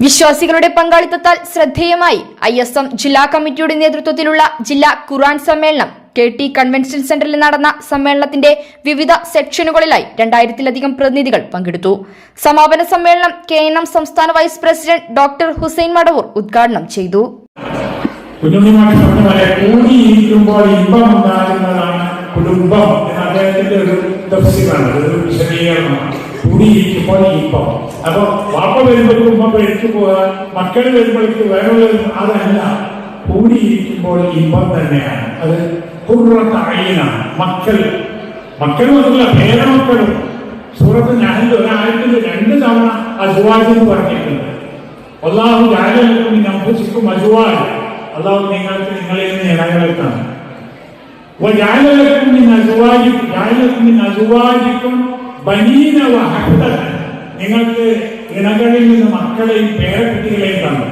വിശ്വാസികളുടെ പങ്കാളിത്തത്താൽ ശ്രദ്ധേയമായി I S M ജില്ലാ കമ്മിറ്റിയുടെ നേതൃത്വത്തിലുള്ള ജില്ലാ ഖുറാൻ സമ്മേളനം കെ ടി കൺവെൻഷൻ സെന്ററിൽ നടന്ന സമ്മേളനത്തിന്റെ വിവിധ സെക്ഷനുകളിലായി രണ്ടായിരത്തിലധികം പ്രതിനിധികൾ പങ്കെടുത്തു. സമാപന സമ്മേളനം കെ എൻ എം സംസ്ഥാന vice president doctor Hussain Madavoor ഉദ്ഘാടനം ചെയ്തു. കുടുംബം അദ്ദേഹത്തിന്റെ ഒരു വിശദീകരണമാണ്. കുടിയിരിക്കുമ്പോൾ ഇപ്പം. അപ്പൊ വാപ്പ വരുമ്പോഴേക്കും ഉമ്മ എടുത്തു പോകാൻ മക്കൾ വരുമ്പോഴേക്കും വേറെ വരുമ്പോൾ അതല്ല. കൂടിയിരിക്കുമ്പോൾ ഇപ്പം തന്നെയാണ്. അത് കുറത്ത അയ്യനാണ്. മക്കൾ. മക്കൾ മാത്രമല്ല ഭേദമക്കളും. സൂറത്ത് ഞാനിൽ ഒരാഴ്ച രണ്ട് തവണ അജുവാജ് എന്ന് പറഞ്ഞിട്ടുണ്ട്. ഒന്നാമത് രാജകും നമ്പുസിക്കും അസുവാജ്. അള്ളാഹു നിങ്ങൾക്ക് നിങ്ങളിൽ നിന്ന് ഇടകലക്കാണ് അസുവാജിക്കും രാജകും അസുവാജിക്കും ബനീന വഹദ നിങ്ങൾക്ക് ഇണകളിൽ നിന്ന് മക്കളെയും പേരക്കുട്ടികളെയും തന്നു.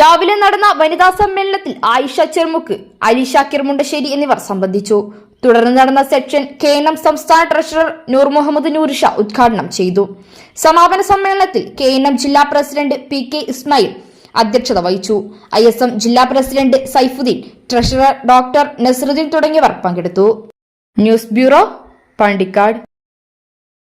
രാവിലെ നടന്ന വനിതാ സമ്മേളനത്തിൽ ആയിഷ ചെർമുക്ക് അലീഷ കിർമുണ്ടശ്ശേരി എന്നിവർ സംബന്ധിച്ചു. തുടർന്ന് നടന്ന സെക്ഷൻ കെ എൻ എം സംസ്ഥാന ട്രഷറർ നൂർ മുഹമ്മദ് നൂർഷ ഉദ്ഘാടനം ചെയ്തു. സമാപന സമ്മേളനത്തിൽ കെ എൻ എം ജില്ലാ പ്രസിഡന്റ് പി കെ ഇസ്മായിൽ അധ്യക്ഷത വഹിച്ചു. ഐ എസ് എം ജില്ലാ president Saifuddin treasurer doctor Nasaruddin തുടങ്ങിയവർ പങ്കെടുത്തു. News bureau Pandikkad.